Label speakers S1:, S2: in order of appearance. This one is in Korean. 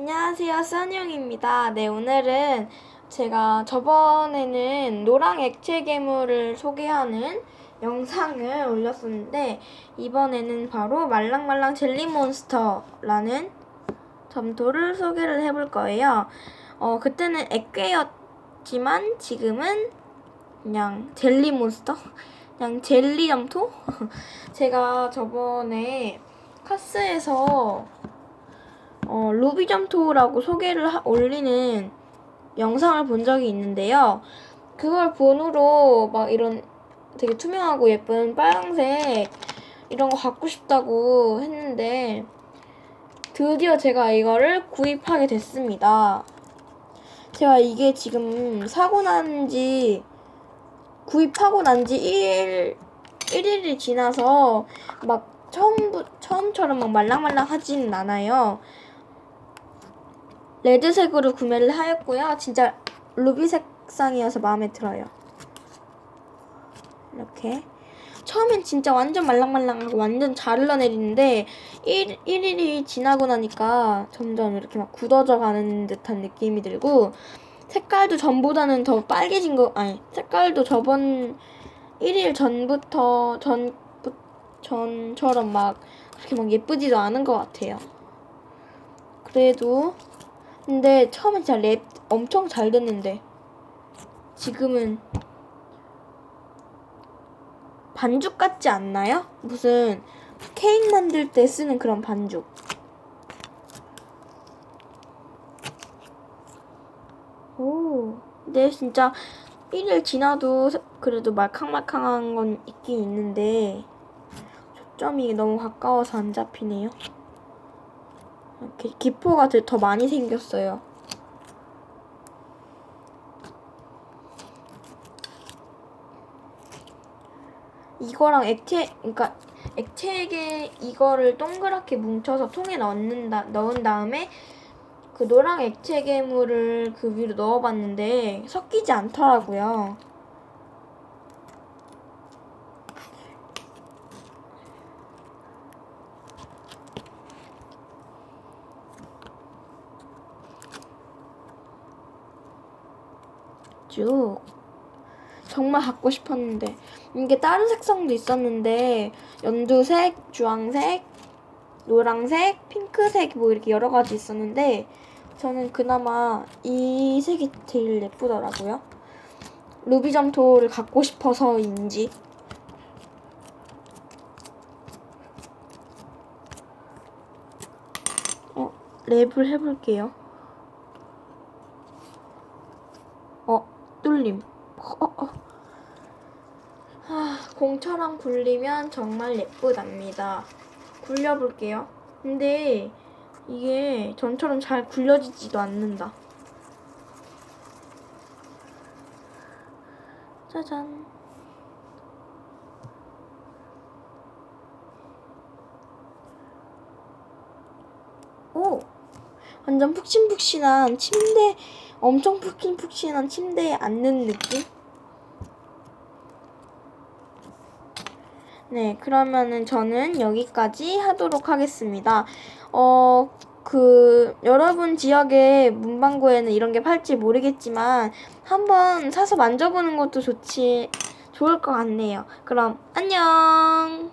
S1: 안녕하세요, 써니용입니다. 네, 오늘은 제가 저번에는 노랑 액체 괴물을 소개하는 영상을 올렸었는데, 이번에는 바로 말랑말랑 젤리몬스터라는 점토를 소개를 해볼 거예요. 어, 그때는 액괴였지만, 지금은 그냥 젤리몬스터? 그냥 젤리 점토? 제가 저번에 카스에서 어, 루비점토라고 소개를 하- 올리는 영상을 본 적이 있는데요. 그걸 본 후로 막 이런 되게 투명하고 예쁜 빨강색 이런 거 갖고 싶다고 했는데 드디어 제가 이거를 구입하게 됐습니다. 제가 이게 지금 사고 난 지 구입하고 난 지 1일, 1일이 지나서 막 처음부, 처음처럼 막 말랑말랑하지는 않아요. 레드색으로 구매를 하였고요. 진짜 루비 색상이어서 마음에 들어요. 이렇게. 처음엔 진짜 완전 말랑말랑하고 완전 잘 흘러내리는데 1, 1일이 지나고 나니까 점점 이렇게 막 굳어져 가는 듯한 느낌이 들고 색깔도 전보다는 더 빨개진 거 아니 색깔도 저번 1일 전부터 전 전처럼 막 그렇게 막 예쁘지도 않은 것 같아요. 그래도 근데 처음엔 진짜 랩 엄청 잘 됐는데 지금은 반죽 같지 않나요? 무슨 케이크 만들 때 쓰는 그런 반죽. 오, 근데 진짜 1일 지나도 그래도 말캉말캉한 건 있긴 있는데 초점이 너무 가까워서 안 잡히네요. 이렇게 기포가 더- 더 많이 생겼어요. 이거랑 액체, 그러니까 액체에 이거를 동그랗게 뭉쳐서 통에 넣는다, 넣은 다음에 그 노랑 액체 괴물을 그 위로 넣어봤는데 섞이지 않더라고요. 쭉. 정말 갖고 싶었는데 이게 다른 색상도 있었는데 연두색, 주황색, 노랑색, 핑크색 뭐 이렇게 여러 가지 있었는데 저는 그나마 이 색이 제일 예쁘더라고요. 루비 점토를 갖고 싶어서인지 어, 랩을 해볼게요. 어, 뚫림. 어, 어. 아, 공처럼 굴리면 정말 예쁘답니다. 굴려볼게요. 근데 이게 전처럼 잘 굴려지지도 않는다. 짜잔. 오! 완전 푹신푹신한 침대, 엄청 푹신푹신한 침대에 앉는 느낌? 네, 그러면은 저는 여기까지 하도록 하겠습니다. 어, 그, 여러분 지역의 문방구에는 이런 게 팔지 모르겠지만, 한번 사서 만져보는 것도 좋지, 좋을 것 같네요. 그럼, 안녕!